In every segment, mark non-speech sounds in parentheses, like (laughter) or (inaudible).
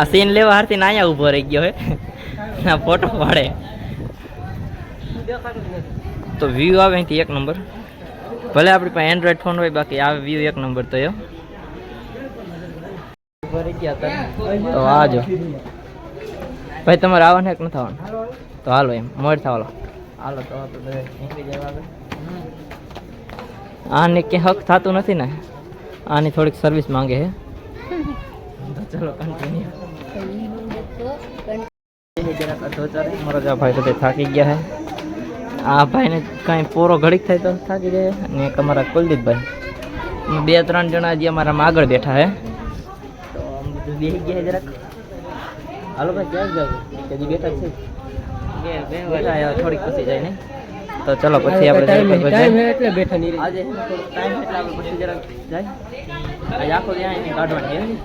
આ સીન લેવા હારથી અહીંયા ઊભો રહી ગયો હે. ના ફોટો પાડે તો વ્યૂ આવે અહીંથી એક નંબર ભલે આપણી પાસે એન્ડ્રોઈડ ફોન હોય, બાકી આવે વ્યૂ એક નંબર તો એ ઊભો રહી તો આજો ભાઈ, તમારે આવવાનું એક નથી આવવાનું તો હાલો એમ મોડ થાવલો હાલો, તો બધા નીકળી જવા આગળ આને કે હક થતું નથી ને આની થોડીક સર્વિસ માંગે છે (laughs) ચલો કન્ટિન્યુ મારો ભાઈ બધા થાકી ગયા છે આ ભાઈને કાંઈ પોરો ઘડીક થાય તો થાકી જાય અને એક અમારા કુલદીપભાઈ. બે ત્રણ જણા જે અમારામાં આગળ બેઠા છે તો બધું ગયા જરાક. હાલો ભાઈ ક્યાં જાવ? બેઠા છે, થોડીક પછી જાય ને તો ચલો પછી આપણે ટાઈમ એટલે બેઠા નહીં આજે ટાઈમ એટલે આપણે પછી જરા જાય. આજે આખો ત્યાં એને કાઢવાની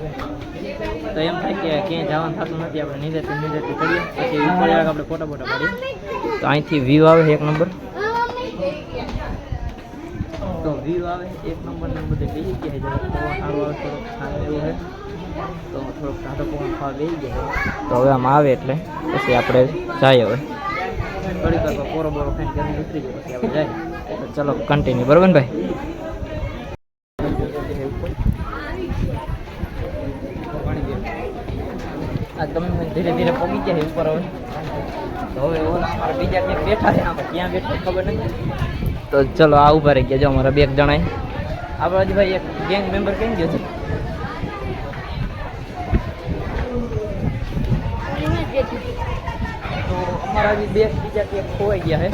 તો એમ થાય કે ક્યાંય જવાનું થતું નથી આપણે નિંદેતી નિંદેતી કરીએ પછી ઉપર આપણે ફોટા ફોટા પાડીએ. તો અહીંથી વ્યૂ આવે એક નંબર તો વ્યૂ આવે એક નંબર ને બધે બેસી ગયા છે જરાક. પવન સારું આવે થોડોક સારું એવું છે. તો થોડોક ટાઢો પવન ખાવા બેસી ગયા તો હવે આમ આવે એટલે પછી આપણે જઈએ હવે. થોડીક વાર પોરો બોરો ખાઈને ગરમી ઉતરી ગયો, પછી આપણે જાય. ચલો કન્ટિન્યુ બરોબર ને ભાઈ? આ તમે ધીરે ધીરે પગી ગયા ઉપર હવે. હવે અમારા બીજા ક્યાંક બેઠા છે ક્યાં બેઠા ખબર નથી. તો ચલો, આ ઊભા રહી ગયા જો અમારા બે જણાય. આપણે હજી ભાઈ એક ગેંગ મેમ્બર કઈ ગયો છે તો અમારા હજી બે બીજા ક્યાંક ખોવાઈ ગયા છે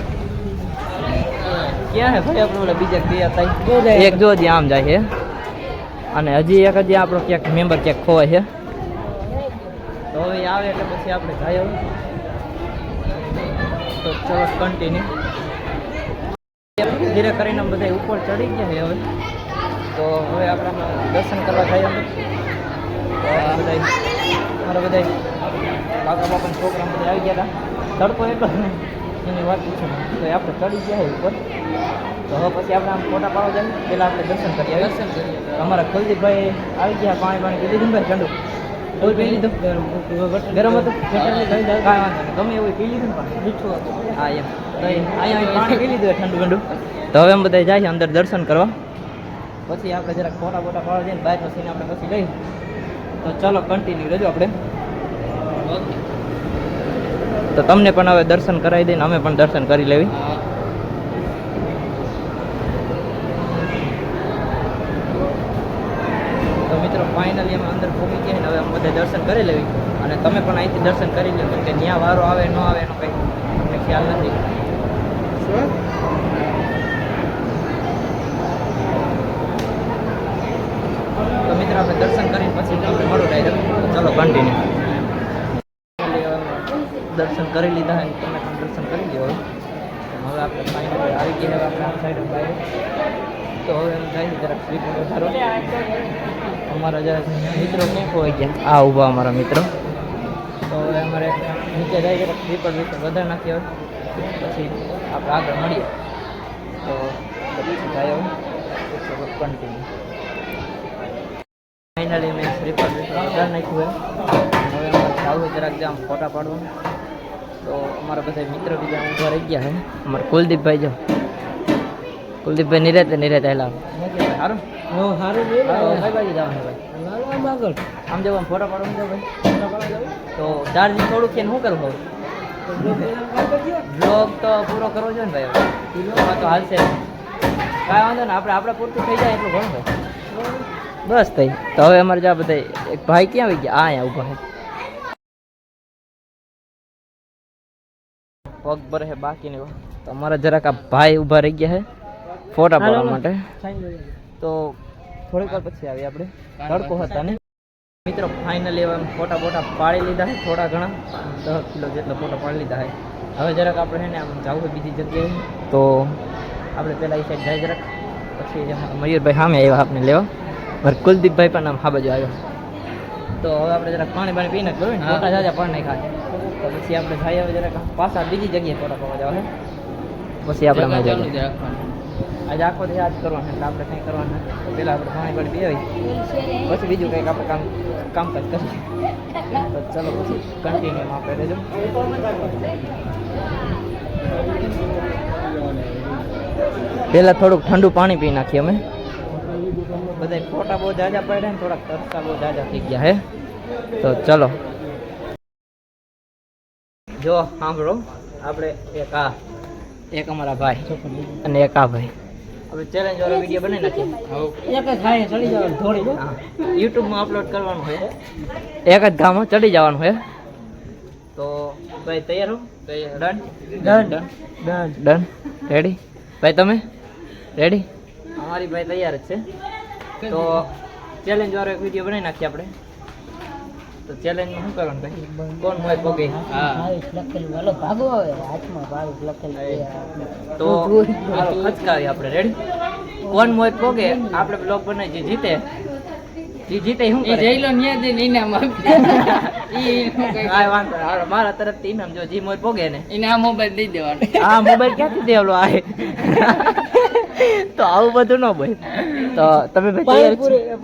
ક્યાં હે ભાઈ આપણે ઓલા બીજા ગયા હતા એક જો હજી આમ જાય છે અને હજી એક હજી આપણો ક્યાંક મેમ્બર ક્યાંક ખોવાય છે તો હવે આવે એટલે પછી આપણે જાય તો ચલો કન્ટિન્યુ ધીરે કરીને બધા ઉપર ચડી ગયા છે હવે. તો હવે આપણા દર્શન કરવા આ બધા મારા બધા કાકા બાપાના છોકરા બધા આવી ગયા હતા. તડકો એટલો એની વાત પૂછો તો આપણે ચડી ગયા ઉપર. તો હવે પછી આપણે આમ ફોટા પાડો જઈએ. પહેલાં આપણે દર્શન કરીએ. દર્શન કરીએ. અમારા કુલદીપભાઈ આવી ગયા પાણી પાણી. પી લીધું ભાઈ ઠંડુ. કોઈ પી લીધું ગરમ હતું. કાંઈ વાંધો નહીં. ગમે એવું પી લીધું ને પણ. મીઠું હતું. હા એમ. તો અહીંયા પાણી પી લીધું ઠંડુ ઠંડુ. તો હવે એમ બધા જાય છે અંદર દર્શન કરવા. પછી આપણે જરાક ફોટા ફોટા પાડો જઈને બાય પછીને આપણે પછી લઈ તો ચલો કન્ટિન્યુ રહેજો આપણે. તો તમને પણ હવે દર્શન કરાવી દઈને અમે પણ દર્શન કરી લેવી. તો મિત્રો ફાઇનલી અમે અંદર પહોંચી ગયા ને હવે અમે બધા દર્શન કરી લેવી. અને તમે પણ અહીંથી દર્શન કરી લેજો કે ત્યાં વારો આવે ન આવે એનો કંઈ ખ્યાલ નથી તો મિત્રો આપણે દર્શન કરીને પછી તમને મળું ડાયરેક્ટ ચલો કન્ટિન્યુ દર્શન કરી લીધા અને તમે પણ દર્શન કરી લ્યો હવે હવે આપણે ફાઇનલ આવી ગયા હવે આપણે આ સાઈડ બહાર તો હવે એમ થાય છે જરાક સ્લીપ વધારો અમારા જરાક મિત્રો ક્યાં ખોવાઈ ગયા આ ઊભા અમારા મિત્રો તો હવે અમારે નીચે જાય જરાક સ્લીપર વિશે વધારે નાખી હવે પછી આપણે આગળ મળીએ. તો પછી જાય. હવે કન્ટિન્યુ ફાઇનલી મેં સ્લીપર વિશે વધારે નાખ્યું હોય હવે અમારે જાવું જરાક જામ ફોટા પાડવાનું તો અમારા બધા મિત્રો બીજા ઊભા રહી ગયા છે અમારા કુલદીપભાઈ જો. કુલદીપભાઈ નિરાતે નિરાતે હેલા. સારું હા સારું હા, બાજુ જવાનું ભાઈ? આમ આમ ફોટા જાવ ભાઈ. તો ચાર્જિંગ થોડુંક છે શું બ્લોગ તો પૂરો કરવો જોઈએ ને ભાઈ હવે. તો હાલશે. કાંઈ વાંધો ને આપણે આપણે પૂરતું થઈ જાય એટલું ઘણું ભાઈ. બસ થઈ તો હવે અમારે જ્યાં બધા એક ભાઈ ક્યાં આવી ગયા? આ અહીંયા ઊભા છે. પગ ભરે છે બાકી ને તો અમારા જરાક આ ભાઈ ઊભા રહી ગયા છે ફોટા પાડવા માટે. તો થોડીક વાર પછી આવી આપણે. તડકો હતા ને. મિત્રો ફાઇનલી હવે ફોટા ફોટા બોટા પાડી લીધા છે થોડા ઘણા. દસ કિલો જેટલા ફોટા પાડી લીધા છે. હવે જરાક આપણે છે ને આમ જવું છે બીજી જગ્યાએ. તો આપણે પહેલાં એ સાઈડ જાય જરાક. પછી મયુરભાઈ સામે આવ્યા આપણે લેવા. મારે કુલદીપભાઈ પણ આમ હા બાજુ આવ્યો. તો હવે આપણે જરાક પાણી પાણી પીને જોયું ને. મોટા જાજા પણ નહીં ખાય. તો પછી આપણે જઈએ હવે જરાક પાછા બીજી જગ્યાએ ફોટા પાડવા જવા છે પછી આપણે મજા આજે આખો દિવસ આજ કરવાનું એટલે આપણે કંઈ કરવાનું નથી તો પહેલાં આપણે પાણી પાણી પી આવી પછી બીજું કંઈક આપણે કામ કામકાજ કરીએ તો ચલો પછી કન્ટિન્યુ આપણે રહેજો પહેલાં થોડુંક ઠંડુ પાણી પી નાખીએ અમે બધા ફોટા બહુ જાજા પડ્યા ને થોડાક તરસા બહુ જાજા થઈ ગયા હે તો ચલો જો સાંભળો. આપણે એક આ એક અમારા ભાઈ અને એક આ ભાઈ. આપણે ચેલેન્જ વાળો વીડિયો બનાવી નાખીએ. એક જ થાય ચડી જવાનું થોડી હા. યુટ્યુબમાં અપલોડ કરવાનું હોય. એક જ ગામમાં ચડી જવાનું હોય. તો ભાઈ તૈયાર હો? Done done done done ready ભાઈ તમે? રેડી અમારી ભાઈ તૈયાર જ છે. તો ચેલેન્જ વાળો એક વીડિયો બનાવી નાખીએ આપણે. તો ચેલેન્જ શું કરવાનું ભાઈ? કોણ હોય પોગે? હા. લખેલું. હાલો ભાગો હવે. હાથમાં બાવીસ લખેલું તો હાલો ખચકાવી આપણે. રેડી કોણ મોય પોગે? આપણે બ્લોગ બનાવી. જે જીતે. જે જીતે શું કરે? જઈ લો ન્યા જઈને ઇનામ કાંઈ (laughs) વાંધો નહીં. હાલો, મારા તરફથી ઇનામ જો જી મોય પોગે ને. એને આ મોબાઈલ દઈ દેવાનો. આ મોબાઈલ ક્યાંથી દેવલો આ? તો આવું બધું ન બોલ તો તમે ભાઈ પાણીપુરી છો?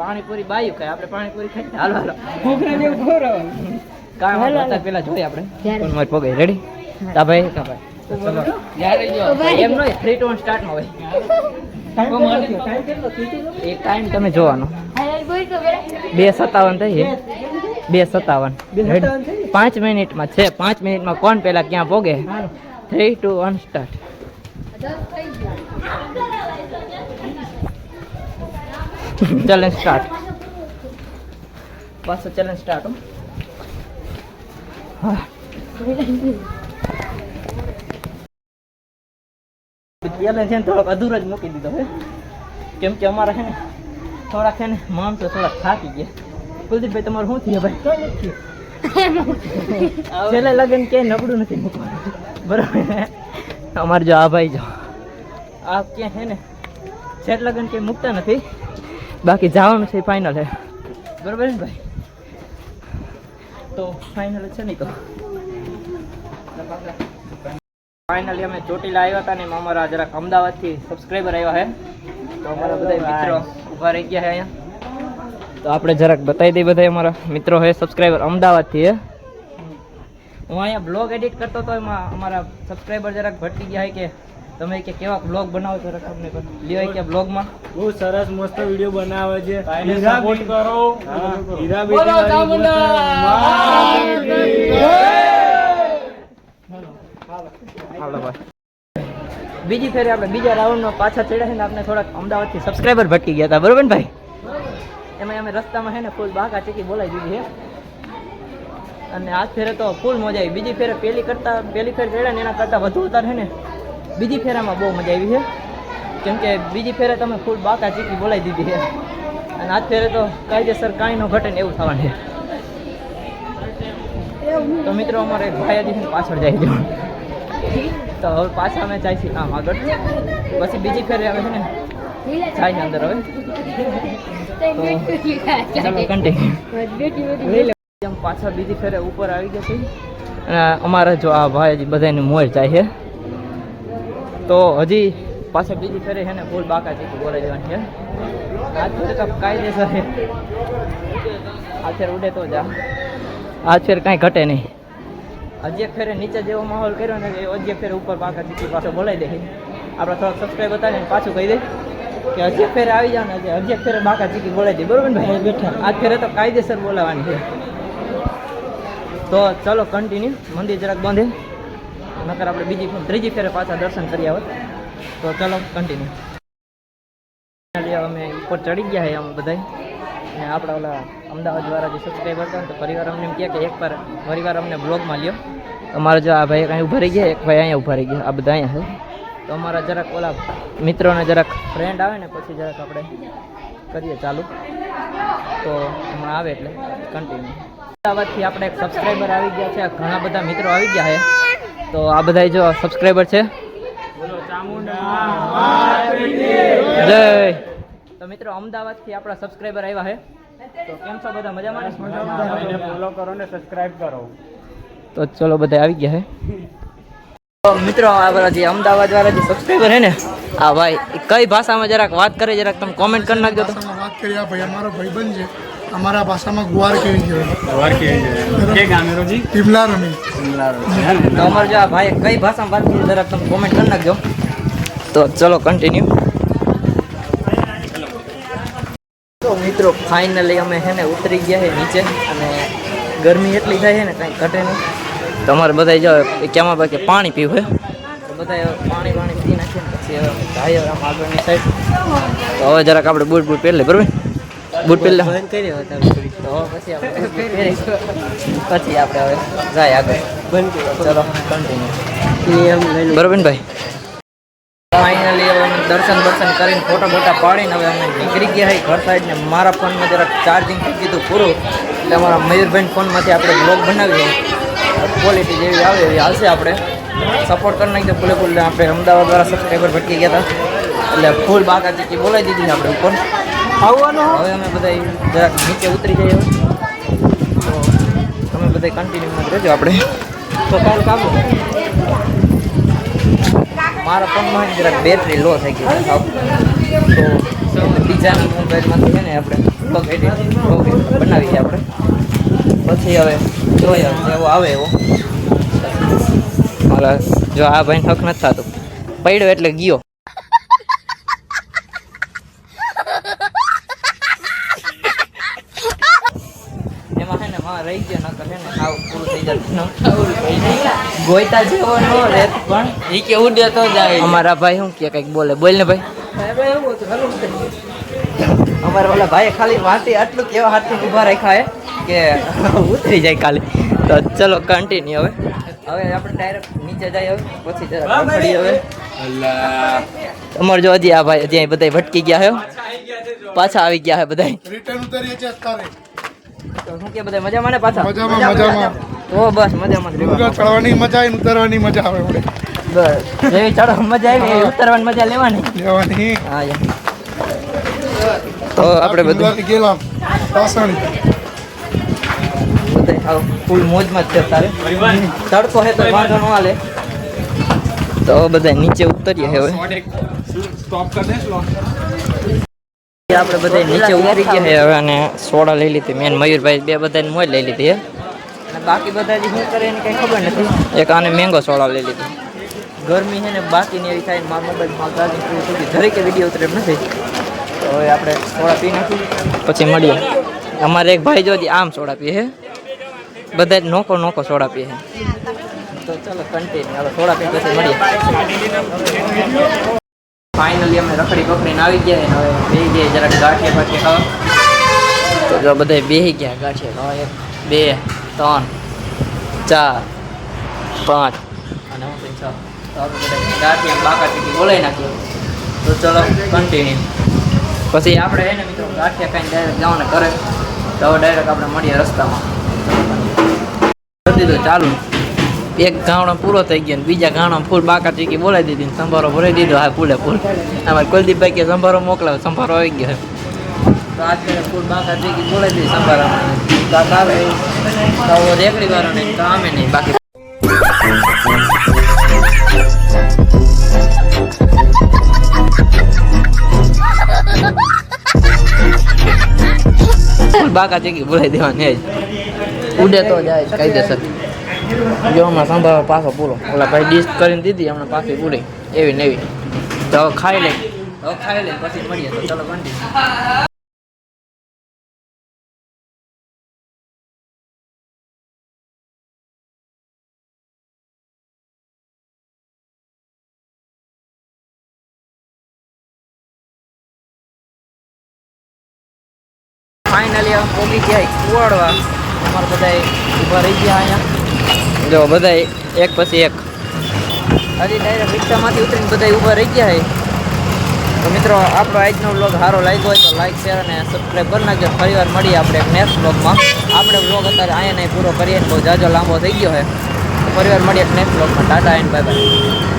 પાણીપુરી બાયું ખાય. આપણે પાણીપુરી ખાઈ હાલો હાલો. કાંઈ વાંધો હતા પેલા જોઈએ આપણે. ફોન માર પોગે રેડી તા ભાઈ તા ભાઈ. તો જો એમ નહીં થ્રી ટુ સ્ટાર્ટ નો હોય. ટાઈમ તમે જોવાનો. બે. સત્તાવન થઈ બે સત્તાવન પાંચ મિનિટમાં છે. પાંચ મિનિટમાં કોણ પેલા ક્યાં પોગે three two one start challenge start બસ ચેલેન્જ સ્ટાર્ટ પેલા છે ને થોડોક અધૂરો જ મૂકી દીધો હે કેમ કે અમારા છે ને થોડાક છે ને માણસો થોડાક થાકી ગયા. કુલદીપભાઈ તમારું શું થયું ભાઈ? છેલ્લે લગ્ન ક્યાંય નબળું નથી મૂકવાનું. બરાબર? અમારે જો આ ભાઈ જો. આ ક્યાં છે ને? સેટ લગન કંઈ મૂકતા નથી. બાકી જવાનું છે ફાઇનલ છે બરાબર ને ભાઈ? તો ફાઇનલ છે નહીં તો. ફાઇનલી અમે ચોટીલા આવ્યા હતા ને અમારા જરાક અમદાવાદથી સબસ્ક્રાઈબર આવ્યા છે તો અમારા બધા મિત્રો ઊભા રહી ગયા છે અહીંયા. તો આપણે જરાક બતાવી દઈએ બધા અમારા મિત્રો છે સબસ્ક્રાઈબર અમદાવાદથી છે હું અહીંયા બ્લોગ એડિટ કરતો હતો એમાં અમારા સબસ્ક્રાઈબર જરાક ભટકી ગયા કે તમે કે કેવા બ્લોગ બનાવો છો જરાક અમને લ્યો કે બ્લોગમાં બહુ સરસ મસ્ત વીડિયો બનાવે છે. સપોર્ટ કરો. હીરા બોલો ચામુંડા! હાલો ભાઈ બીજી ફેરે આપણે બીજા રાઉન્ડમાં પાછા ચડ્યા છે ને આપણે થોડાક અમદાવાદથી સબસ્ક્રાઈબર ભટકી ગયા હતા. બરોબર ને ભાઈ? એમાં અમે રસ્તામાં છે ને ફૂલ બાકા ચીકી બોલાવી દીધી છે. અને આ ફેરે તો ફૂલ મજા આવી. બીજી ફેરે પેલી કરતા પેલી ફેર ચડ્યા ને એના કરતાં વધુ ઉતાર છે ને. બીજી ફેરામાં બહુ મજા આવી છે. કેમ કે બીજી ફેરે તમે ફૂલ બાકા ચીકી બોલાવી દીધી છે. અને આજ ફેરે તો કાયદેસર કાંઈ ન ઘટે ને એવું થવાનું છે. તો મિત્રો, અમારે ભાઈ ને પાછળ જાય છે. તો હવે પાછા અમે જાય છીએ કામ આગળ. પછી બીજી ફેરે આવે છે ને, જાય ને અંદર હવે. કન્ટિન્યુ પાછા બીજી ફેરે ઉપર આવી ગયા છે અને અમારા જો આ ભાઈ બધાની મોર જાય છે. તો હજી પાછા બીજી ફેરે છે ને, ફૂલ બાકા ચીકી બોલાઈ દેવાની છે. આજ ફેર તો કાયદેસર છે. આ ફેર ઉડે તો જા. આ ફેર કાંઈ ઘટે નહીં. હજી એક ફેરે નીચે જેવો માહોલ કર્યો ને, એ હજી ફેરે ઉપર બાકા ચીકી પાછો બોલાવી દે આપણે થોડાક સબસ્ક્રાઈબ બતાવીને પાછું કહી દે કે હજી ફેરે આવી જાવ ને, હજી ફેરે બાકા ચીકી બોલાવી દે. બરોબર ને ભાઈ? બેઠા. આજ ફેરે તો કાયદેસર બોલાવાની છે. તો ચલો કન્ટિન્યુ મંદિર જરાક બાંધે નકર આપણે બીજી ત્રીજી ફેરે પાછા દર્શન કરી આવત તો ચલો કન્ટિન્યુ અમે ઉપર ચડી ગયા છે અમે બધા ને આપણા ઓલા અમદાવાદ વાળા જે સબસ્ક્રાઈબર હતા તો પરિવાર અમને એમ કહે કે એક વાર પરિવાર અમને બ્લોગમાં લ્યો. અમારા જો આ ભાઈ અહીં ઊભા રહી ગયા, એક ભાઈ અહીંયા ઊભા રહી ગયા, આ બધા અહીંયા છે તો અમારા જરાક ઓલા મિત્રોને જરાક ફ્રેન્ડ આવે ને, પછી જરાક આપણે કરીએ ચાલુ. તો હમણાં આવે એટલે કન્ટિન્યુ અમદાવાદથી આપણે એક સબસ્ક્રાઈબર આવી ગયા છે, ઘણા બધા મિત્રો આવી ગયા છે તો આ બધા જો સબસ્ક્રાઈબર છે. જય. તો મિત્રો, અમદાવાદથી આપણા સબસ્ક્રાઈબર આવ્યા છે. તો કેમ છો બધા? મજામાં? ફોલો કરો ને? સબસ્ક્રાઈબ કરો તો ચલો બધા આવી ગયા છે. મિત્રો, આ જે અમદાવાદ વાળા જે સબસ્ક્રાઈબર હે ને હા ભાઈ, કઈ ભાષામાં જરાક વાત કરે, જરાક તમે કોમેન્ટ કરી નાખજો વાત કરી આ ભાઈ, અમારો ભાઈબંધ છે. અમારા ભાષામાં ગુવાર કેવી કહેવાય? વાર કે કે ગામે રોજી ટીમલા રમી. તો અમાર જો ભાઈ કઈ ભાષામાં વાત કરી જરાક તમે કોમેન્ટ કરી નાખજો. તો ચલો કન્ટિન્યુ તો મિત્રો ફાઇનલી અમે છે ને ઉતરી ગયા છે નીચે અને ગરમી એટલી થાય છે ને કાંઈ ઘટે નહીં. તમારે અમારે બધા જો કેમાં બાકી પાણી પીવું તો બધા પાણી પાણી પી નાખીએ પછી હવે આગળની સાઈડ તો હવે જરાક આપણે બૂટ બૂટ પહેરી લે બરાબર? બૂટ પહેરી લે તો હવે પછી આપણે પછી આપણે હવે જાય આગળ. ચલો. કન્ટિન્યુ બરોબર ને ભાઈ? ફાઇનલી હવે દર્શન દર્શન કરીને ફોટો બોટા પાડીને હવે અમે નીકળી ગયા છીએ ઘર સાઈડ ને. મારા ફોનમાં જરાક ચાર્જિંગ થઈ ગયું પૂરું. એટલે અમારા મયુરભાઈ ફોનમાંથી આપણે બ્લોગ બનાવીએ. ક્વોલિટી જેવી આવે એવી આવશે આપણે. સપોર્ટ કરી નાખીએ ફૂલે ફૂલ આપણે અમદાવાદ વાળા સબસ્ક્રાઈબર ભટકી ગયા હતા. એટલે ફૂલ બાકા ચીકી બોલાવી દીધી આપણે ઉપર. આવવાનું હવે અમે બધા જરાક નીચે ઉતરી જઈએ તો તમે બધા કન્ટિન્યુમાં રહેજો આપણે. તો કાલ કામ મારા ફોનમાં જરાક બેટરી લો થઈ ગઈ તો બીજાના મોબાઈલમાંથી છે ને આપણે બનાવી એડિટ આપણે. પછી હવે જોઈએ એવો આવે એવો. જો આ ભાઈ થક નથી થતું. પડ્યો એટલે ગયો. રહી ગયો નકર છે ને આવ પૂરું થઈ જતું ગોયતા જેવો નો રેત પણ ઈ કે ઉડે તો જાય? અમારા ભાઈ શું કે કંઈક બોલે. બોલ ને ભાઈ. અમારા ઓલા ભાઈ ખાલી વાંચી આટલું કેવા હાથથી ઊભા રાખ્યા હે કે ઉતરી જાય ખાલી. તો ચલો કન્ટિન્યુ હવે. હવે આપણે ડાયરેક્ટ નીચે જાય હવે પછી જરા હવે. અમારે જો હજી આ ભાઈ હજી બધા ભટકી ગયા હે પાછા આવી ગયા હે બધા રિટર્ન ઉતરીએ છીએ અત્યારે. તો શું કે બધા મજામાં ને પાછા? મજામાં, મજામાં. ઓ બસ મજામાં ડુંગર ચડવાની મજા આવે ઉતરવાની મજા આવે આપણે બસ. જેવી ચડવા મજા આવી ઉતરવાની મજા લેવાની. લેવાની. હા. તો આપણે બધું ગયેલા પાસણી. ફૂલ મોજમાં જ છે તારે. તડકો હે તો વાંધો ન હાલે. તો બધા નીચે ઉતરીએ હવે. સ્ટોપ કર દે સ્લો આપણે બધા નીચે ઉતરી ગયા છે હવે અને સોડા લઈ લીધી. મેન મયુરભાઈ બે બધાને મોજ લઈ લીધી હે. અને બાકી બધા જે શું કરે એની કઈ ખબર નથી. એક આને મેંગો સોડા લઈ લીધી. ગરમી છે ને બાકીની એવી થાય ને મારા મોબાઈલમાં ચાર્જિંગ પૂરી થઈ ગઈ દરેકે વીડિયો ઉતરે એમ નથી. તો હવે આપણે સોડા પી નાખી પછી મળીએ. અમારે એક ભાઈ જો હજી આમ સોડા પીએ છે બધા જ નોકો નોકો સોડા પીએ છે તો ચલો કન્ટિન્યુ હવે સોડા પી પછી મળીએ. ફાઇનલી અમે રખડી પકડીને આવી ગયા અને હવે બે ગયા જરાક ગાંઠિયા બાઠિયા ખાવા. તો જો બધા બેસી ગયા ગાંઠિયા ખાવા એક, બે, ત્રણ, ચાર, પાંચ. અને હું છ. ગાંઠિયા બાકા ચીકી બોલાવી તો ચલો કન્ટિન્યુ પછી આપણે એને મિત્રો ગાંઠિયા ખાઈને જવાના કરે તો ડાયરેક્ટ આપણે મળીએ રસ્તામાં. કરી દીધું ચાલુ. એક ગાણો પૂરો થઈ ગયો બીજા ઘાણો ફૂલ બાકા ચીકી બોલાવી દીધી ને સંભારો ભરાઈ દીધો, હા, ફૂલે ફૂલ. અમારે કુલદીપભાઈ કે સંભારો મોકલાવે, સંભારો આવી ગયો. તો આજ મેં ફૂલ બાકા ચીકી બોલાવી દીધી સંભારામાં. રેકડી ફૂલ બાકા ચીકી બોલાવી દેવાની ઉડે તો જાય, કાયદેસર. જો હમણાં સંભાળો પાછો પૂરો. ઓલા ભાઈ ડીશ કરીને દીધી, હમણાં પાછી પૂરી એવી ને તો ખાઈ લે. હવે ખાઈ લે, પછી મળીએ તો ચલો કન્ટિન્યુ ફાઇનલી અમે પહોંચી ગયા કુવાડવા. અમારે બધા ઊભા રહી ગયા અહીંયા. જો બધા એક પછી એક. હજી ડાયરેક્ટ રિક્ષામાંથી ઉતરીને બધા ઊભા રહી ગયા છે તો મિત્રો, આપણો આજનો બ્લોગ સારો લાગ્યો હોય તો લાઈક શેર અને સબસ્ક્રાઈબ કરી નાખજો. ફરી વાર મળીએ આપણે નેક્સ્ટ બ્લોગમાં આપણે વ્લોગ અત્યારે અહીંયા પૂરો કરીએ બહુ જાજો લાંબો થઈ ગયો છે તો ફરી વાર મળીએ નેક્સ્ટ બ્લોગમાં ટાટા એન્ડ બાય બાય